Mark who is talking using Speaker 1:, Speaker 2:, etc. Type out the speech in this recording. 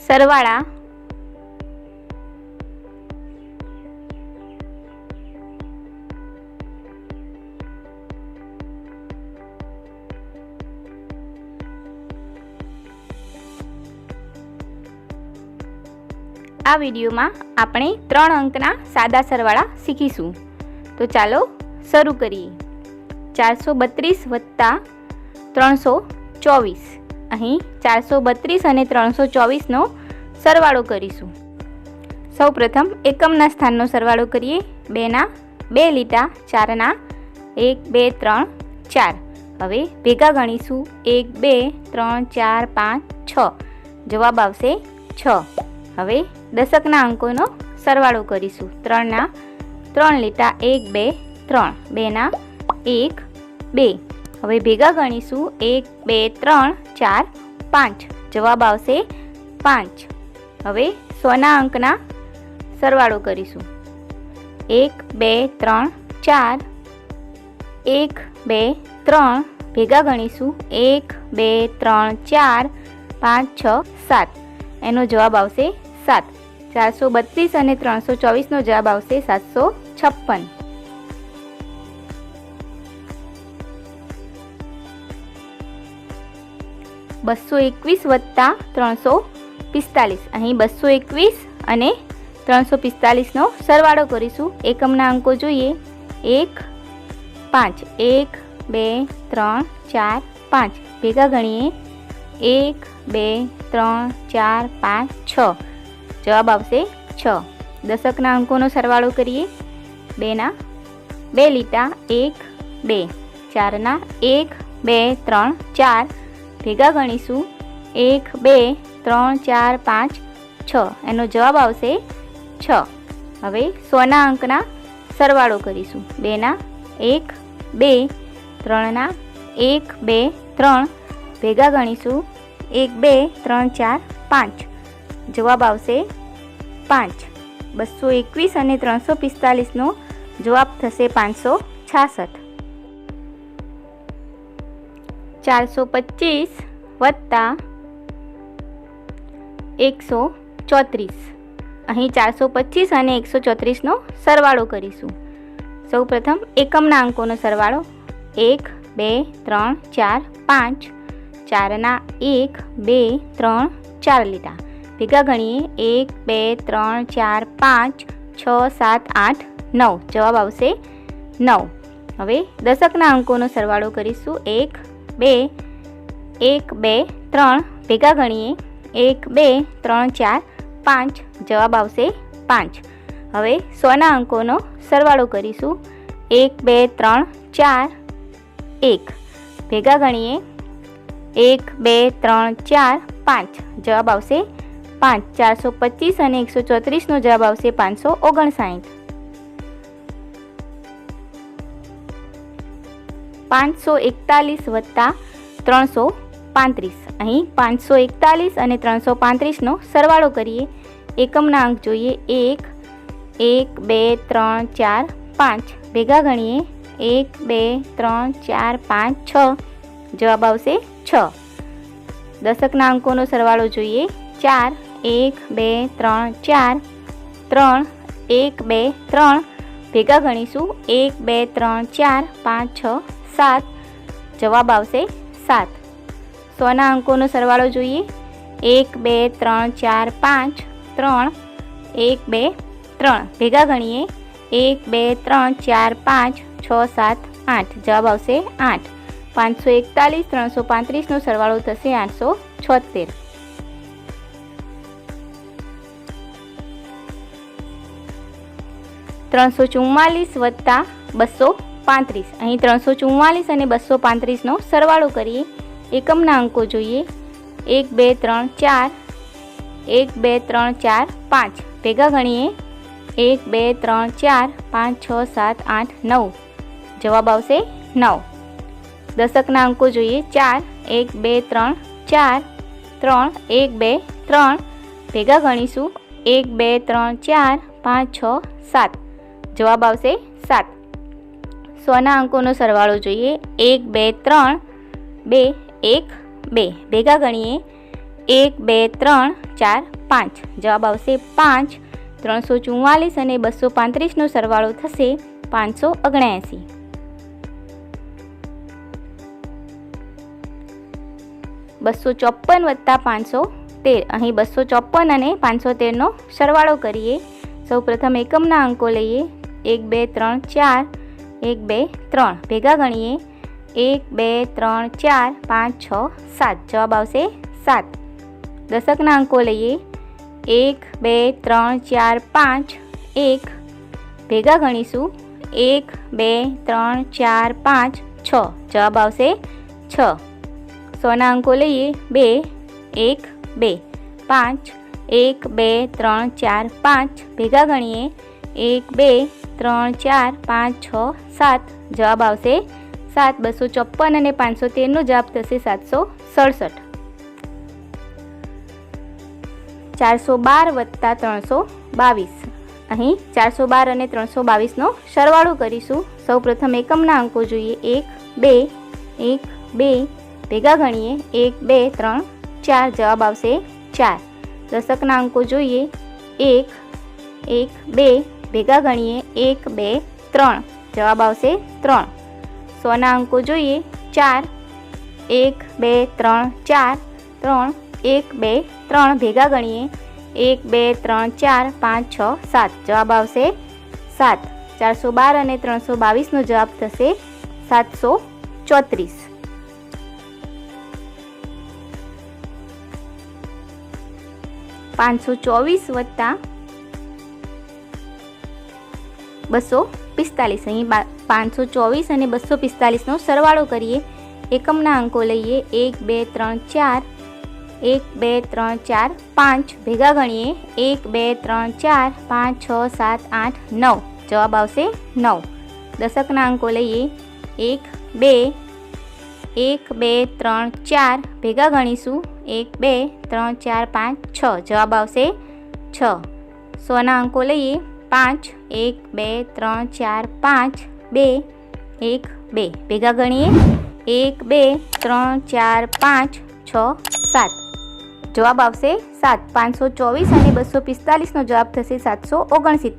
Speaker 1: સરવાળા. આ વિડીયોમાં આપણે ત્રણ અંકના સાદા સરવાળા શીખીશું. તો ચાલો શરૂ કરીએ. ચારસો બત્રીસ વત્તા ત્રણસો ચોવીસ. અહીં ચારસો બત્રીસ અને ત્રણસો ચોવીસનો સરવાળો કરીશું. સૌપ્રથમ એકમના સ્થાનનો સરવાળો કરીએ. બેના બે લીટા, ચારના એક, બે, ત્રણ, ચાર. હવે ભેગા ગણીશું. એક, બે, ત્રણ, ચાર, પાંચ, છ. જવાબ આવશે છ. હવે દશકના અંકોનો સરવાળો કરીશું. ત્રણના ત્રણ લીટા, એક, બે, ત્રણ. બેના એક, બે. હવે ભેગા ગણીશું. એક, બે, ત્રણ, ચાર, પાંચ. જવાબ આવશે પાંચ. હવે સોના અંકના સરવાળો કરીશું. એક, બે, ત્રણ, ચાર. એક, બે, ત્રણ. ભેગા ગણીશું. એક, બે, ત્રણ, ચાર, પાંચ, છ, સાત. એનો જવાબ આવશે સાત. ચારસો બત્રીસ અને ત્રણસો ચોવીસનો જવાબ આવશે સાતસો છપ્પન. બસો એકવીસ વત્તા ત્રણસો પિસ્તાલીસ. અહીં બસો એકવીસ અને ત્રણસો પિસ્તાલીસનો સરવાળો કરીશું. એકમના અંકો જોઈએ. એક, પાંચ. એક, બે, ત્રણ, ચાર, પાંચ. ભેગા ગણીએ. એક, બે, ત્રણ, ચાર, પાંચ, છ. જવાબ આવશે છ. દશકના અંકોનો સરવાળો કરીએ. બેના બે લીટા એક, બે. ચારના એક, બે, ત્રણ, ચાર. ભેગા ગણીશું. એક, બે, ત્રણ, ચાર, પાંચ, છ. એનો જવાબ આવશે છ. હવે સોના અંકના સરવાળો કરીશું. બેના એક, બે, ત્રણના એક, બે, ત્રણ. ભેગા ગણીશું. એક, બે, ત્રણ, ચાર, પાંચ. જવાબ આવશે પાંચ. બસો એકવીસ અને ત્રણસો પિસ્તાલીસનો જવાબ થશે પાંચસો છાસઠ. ચારસો પચીસ વત્તા એકસો ચોત્રીસ. અહીં ચારસો પચીસ અને એકસો ચોત્રીસનો સરવાળો કરીશું. સૌપ્રથમ એકમના અંકોનો સરવાળો. એક, બે, ત્રણ, ચાર, પાંચ. ચારના એક, બે, ત્રણ, ચાર લીધા. ભેગા ગણીએ. એક, બે, ત્રણ, ચાર, પાંચ, છ, સાત, આઠ, નવ. જવાબ આવશે નવ. હવે દશકના અંકોનો સરવાળો કરીશું. એક બે, એક, બે, ત્રણ ભેગા ગણીએ. એક, બે, ત્રણ, ચાર, પાંચ. જવાબ આવશે પાંચ. હવે સોના અંકોનો સરવાળો કરીશું. એક, બે, ત્રણ, ચાર, એક. ભેગા ગણીએ. એક, બે, ત્રણ, ચાર, પાંચ. જવાબ આવશે પાંચ. ચારસો પચીસ અને એકસો ચોત્રીસનો જવાબ આવશે પાંચસો ઓગણસાઠ. પાંચસો એકતાલીસ વત્તા ત્રણસો પાંત્રીસ. અહીં પાંચસો એકતાલીસ અને ત્રણસો પાંત્રીસનો સરવાળો કરીએ. એકમના અંક જોઈએ. એક એક, બે, ત્રણ, ચાર, પાંચ. ભેગા ગણીએ. એક, બે, ત્રણ, ચાર, પાંચ, છ. જવાબ આવશે છ. દશકના અંકોનો સરવાળો જોઈએ. ચાર, એક, બે, ત્રણ, ચાર. ત્રણ, એક, બે, ત્રણ. ભેગા ગણીશું. એક, બે, ત્રણ, ચાર, પાંચ, છ, સાત. જવાબ આવશે સાત. સોના અંકોનો સરવાળો જોઈએ. એક, બે, ત્રણ, ચાર, પાંચ, ત્રણ. એક, બે, ત્રણ. ભેગા ગણીએ. એક, બે, ત્રણ, ચાર, પાંચ, છ, સાત, આઠ. જવાબ આવશે આઠ. પાંચસો એકતાલીસ, ત્રણસો પાંત્રીસનો સરવાળો થશે આઠસો છોતેર ત્રણસો ચુમ્માલીસ વત્તા બસો પાંત્રીસ. અહીં ત્રણસો ચુમ્માલીસ અને બસો પાંત્રીસનો સરવાળો કરીએ. એકમના અંકો જોઈએ. એક, બે, ત્રણ, ચાર. એક, બે, ત્રણ, ચાર, પાંચ. ભેગા ગણીએ. એક, બે, ત્રણ, ચાર, પાંચ, છ, સાત, આઠ, નવ. જવાબ આવશે નવ. દશકના અંકો જોઈએ. ચાર, એક, બે, ત્રણ, ચાર. ત્રણ, એક, બે, ત્રણ. ભેગા ગણીશું. એક, બે, ત્રણ, ચાર, પાંચ, છ, સાત. જવાબ આવશે સાત. સોના અંકોનો સરવાળો જોઈએ. એક, બે, ત્રણ. બે, એક, બે. ભેગા ગણીએ. એક, બે, ત્રણ, ચાર, પાંચ. જવાબ આવશે પાંચ. ત્રણસો ચુમ્માલીસ અને બસો પાંત્રીસનો સરવાળો થશે પાંચસો ઓગણ્યાસી. બસો ચોપન વત્તા પાંચસો તેર. અહીં બસો ચોપન અને પાંચસો તેરનો સરવાળો કરીએ. સૌ પ્રથમ એકમના અંકો લઈએ. એક, બે, ત્રણ, ચાર. એક, બે, ત્રણ. ભેગા ગણીએ. એક, બે, ત્રણ, ચાર, પાંચ, છ, સાત. જવાબ આવશે સાત. દશકના અંકો લઈએ. એક, બે, ત્રણ, ચાર, પાંચ. એક. ભેગા ગણીશું. એક, બે, ત્રણ, ચાર, પાંચ, છ. જવાબ આવશે છ. સોના અંકો લઈએ. બે, એક, બે. પાંચ. એક, બે, ત્રણ, ચાર, પાંચ. ભેગા ગણીએ. એક, બે ત્રણ ચાર પાંચ છ સાત જવાબ આવશે સાત બસો ચોપન અને પાંચસો તેરનો જવાબ થશે સાતસો સડસઠ. ચારસો બાર વત્તા ત્રણસો બાવીસ. અહીં ચારસો બાર અને ત્રણસો બાવીસનો સરવાળો કરીશું. સૌ પ્રથમ એકમના અંકો જોઈએ. એક, બે એક, બે, ભેગા ગણીએ. એક, બે, ત્રણ, ચાર જવાબ આવશે ચાર. દશકના અંકો જોઈએ. એક એક, બે ભેગા ગણીએ એક, બે, ત્રણ. જવાબ આવશે ત્રણ. સોના અંકો જોઈએ. ચાર. એક, બે, ત્રણ, ચાર. ત્રણ, એક, બે, ત્રણ ભેગા ગણીએ. એક, બે, ત્રણ, ચાર, પાંચ, છ, સાત. જવાબ આવશે સાત. ચારસો બાર અને ત્રણસો બાવીસનો જવાબ થશે સાતસો ચોત્રીસ. પાંચસો ચોવીસ વત્તા બસો પિસ્તાલીસ. અહીં પાંચસો ચોવીસ અને બસો પિસ્તાલીસનો સરવાળો કરીએ. એકમના અંકો લઈએ. એક, બે, ત્રણ, ચાર. એક, બે, ત્રણ, ચાર, પાંચ. ભેગા ગણીએ. એક, બે, ત્રણ, ચાર, પાંચ, છ, સાત, આઠ, નવ. જવાબ આવશે નવ. દશકના અંકો લઈએ. એક, બે. એક, બે, ત્રણ, ચાર. ભેગા ગણીશું. એક, બે, ત્રણ, ચાર, પાંચ, છ. જવાબ આવશે છ. સોના અંકો લઈએ. પાંચ, એક, બે, ત્રણ, ચાર, પાંચ, બે, એક, બે. ભેગા ગણીએ. એક, બે, ત્રણ, ચાર, પાંચ, છ, સાત. જવાબ આવશે સાત. પાંચસો ચોવીસ અને બસો પિસ્તાલીસનો જવાબ થશે સાતસો ઓગણસિત્તેર.